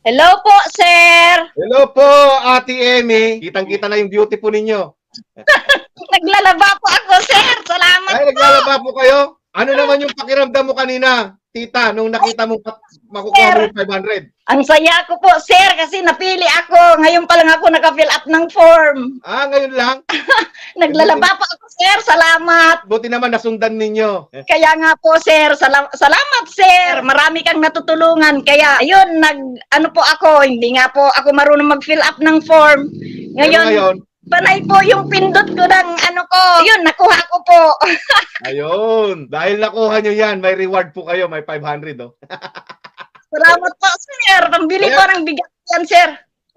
Hello po, sir. Hello po, Ate Emmy. Kitang-kita na yung beauty po ninyo. Naglalaba po ako, sir. Salamat Ay, naglalaba po kayo? Ano naman yung pakiramdam mo kanina, tita, nung nakita mo pa- makukuha mo yung 500? Ang saya ko po, sir, kasi napili ako. Ngayon pa lang ako naka-fill up ng form. Ah, ngayon lang? Naglalaba po ako, sir. Salamat. Buti naman nasundan ninyo. Kaya nga po, sir. Salam- salamat, sir. Marami kang natutulungan. Kaya, ayun, nag, ano po ako, hindi nga po ako marunong mag-fill up ng form. Pero Ngayon, ngayon, panay po yung pindot ko ng ano ko. Ayun, nakuha ko po. ayun. Dahil nakuha nyo yan, may reward po kayo, may 500, oh. salamat po, sir. Pambili po ng bigas yan, sir.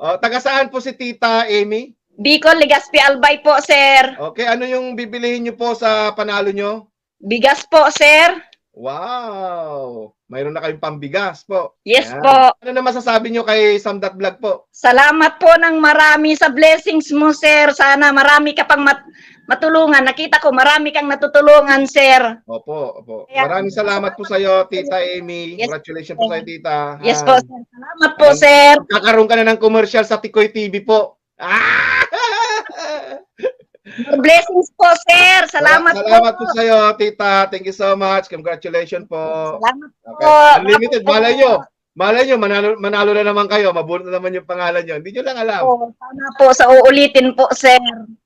oh taga saan po si Tita Amy? Bicol, Legazpi, Albay po, sir. Okay, ano yung bibilihin nyo po sa panalo nyo? Bigas po, sir. Wow! Mayroon na kayong pambigas po. Yes Yan. po. Ano na masasabi nyo kay Samdat Vlog po? Salamat po ng marami sa blessings mo, sir. Sana marami ka pang mat- matulungan. Nakita ko marami kang natutulungan, sir. Opo, opo. Kaya- Maraming salamat po sa iyo, Tita Amy. Yes. Congratulations po sa iyo, Tita. Yes Ah, po, sir. Salamat po, sir. Kakaroon ka na ng commercial sa Tikoy TV po. Ah! Blessings po, sir. Salamat, Salamat po po. sa iyo, Tita. Thank you so much. Congratulations po. Salamat Okay. po. Unlimited. Malay nyo. Malay nyo, manalo, manalo na naman kayo. Mabunot na naman yung pangalan nyo. Hindi nyo lang alam. po. Sana po sa uulitin po, sir.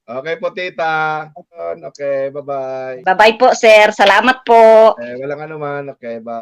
Okay po, Tita. Okay, bye-bye. Bye-bye po, sir. Salamat po. Eh, walang anuman. Okay, bye.